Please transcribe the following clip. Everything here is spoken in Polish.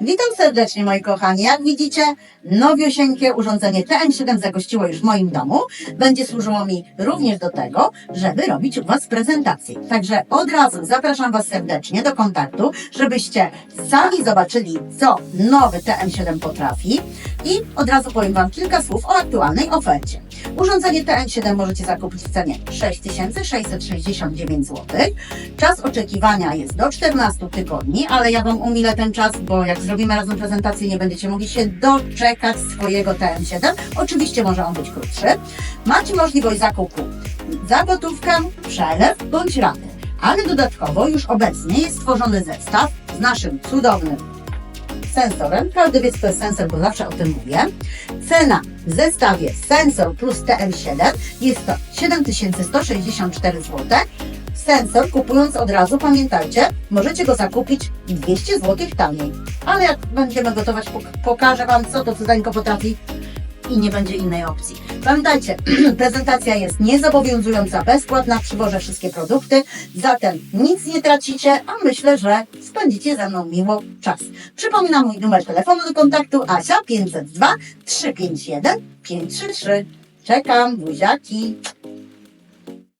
Witam serdecznie moi kochani. Jak widzicie, nowiosieńkie urządzenie TN7 zagościło już w moim domu. Będzie służyło mi również do tego, żeby robić u Was prezentację. Także od razu zapraszam Was serdecznie do kontaktu, żebyście sami zobaczyli, co nowy TN7 potrafi i od razu powiem Wam kilka słów o aktualnej ofercie. Urządzenie TN7 możecie zakupić w cenie 6669 zł. Czas oczekiwania jest do 14 tygodni, ale ja Wam umilę ten czas, bo jak zrobimy razem prezentację, nie będziecie mogli się doczekać swojego TN7. Oczywiście może on być krótszy. Macie możliwość zakupu za gotówkę, przelew bądź raty. Ale dodatkowo już obecnie jest stworzony zestaw z naszym cudownym sensorem. Każdy wie, co to jest sensor, bo zawsze o tym mówię. Cena w zestawie sensor plus TM7 jest to 7164 zł. Sensor kupując od razu, pamiętajcie, możecie go zakupić 200 zł taniej. Ale jak będziemy gotować, pok- pokażę Wam, co to cudeńko potrafi i nie będzie innej opcji. Pamiętajcie, prezentacja jest niezobowiązująca, bezpłatna, przywożę wszystkie produkty, zatem nic nie tracicie, a myślę, że spędzicie ze mną miło czas. Przypominam mój numer telefonu do kontaktu Asia 502 351 533. Czekam, buziaki.